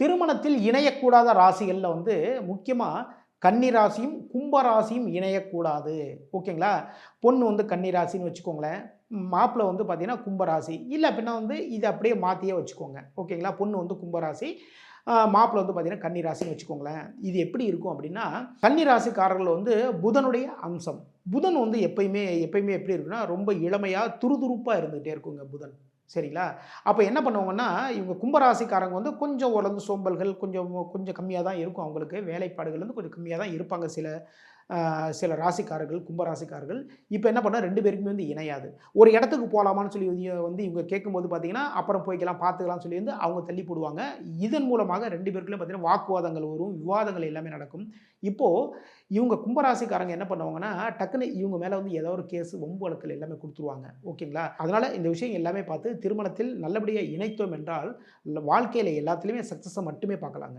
திருமணத்தில் இணையக்கூடாத ராசிகளில் வந்து முக்கியமாக கன்னி ராசியும் கும்ப ராசியும் இணையக்கூடாது. ஓகேங்களா? பொண்ணு வந்து கன்னி ராசின்னு வச்சுக்கோங்களேன். மாப்பிள்ளை வந்து பார்த்தீங்கன்னா கும்பராசி இல்லை அப்படின்னா வந்து இதை அப்படியே மாற்றியே வச்சுக்கோங்க. ஓகேங்களா? பொண்ணு வந்து கும்பராசி மாப்பிள்ளை வந்து பார்த்தீங்கன்னா கன்னிராசின்னு வச்சுக்கோங்களேன். இது எப்படி இருக்கும் அப்படின்னா கன்னிராசிக்காரர்கள் வந்து புதனுடைய அம்சம். புதன் வந்து எப்பயுமே எப்பயுமே எப்படி இருக்குன்னா ரொம்ப இளமையாக துருதுருப்பாக இருந்துகிட்டே இருக்குங்க புதன். சரிங்களா? அப்போ என்ன பண்ணுவாங்கன்னா இவங்க கும்பராசிக்காரங்க வந்து கொஞ்சம் ஓரளவு சோம்பல்கள் கொஞ்சம் கொஞ்சம் கம்மியாக தான் இருக்கும் அவங்களுக்கு. வேலைப்பாடுகள் வந்து கொஞ்சம் கம்மியாக தான் இருப்பாங்க சில சில ராசிக்காரர்கள் கும்பராசிக்காரர்கள் இப்போ என்ன பண்ணால் ரெண்டு பேருக்குமே வந்து இணையாது. ஒரு இடத்துக்கு போகலாமான்னு சொல்லி வந்து இவங்க கேட்கும்போது பார்த்தீங்கன்னா அப்புறம் போய்க்கலாம் பார்த்துக்கலாம்னு சொல்லி வந்து அவங்க தள்ளி போடுவாங்க. இதன் மூலமாக ரெண்டு பேருக்குள்ளே பார்த்தீங்கன்னா வாக்குவாதங்கள் வரும் விவாதங்கள் எல்லாமே நடக்கும். இப்போது இவங்க கும்பராசிக்காரங்க என்ன பண்ணுவாங்கன்னா டக்குன்னு இவங்க மேலே வந்து ஏதோ ஒரு கேஸ் வம்பு வழக்கில் எல்லாமே கொடுத்துருவாங்க. ஓகேங்களா? அதனால் இந்த விஷயம் எல்லாமே பார்த்து திருமணத்தில் நல்லபடியாக இணைத்தோம் என்றால் வாழ்க்கையில் எல்லாத்துலேயுமே சக்ஸஸை மட்டுமே பார்க்கலாங்க.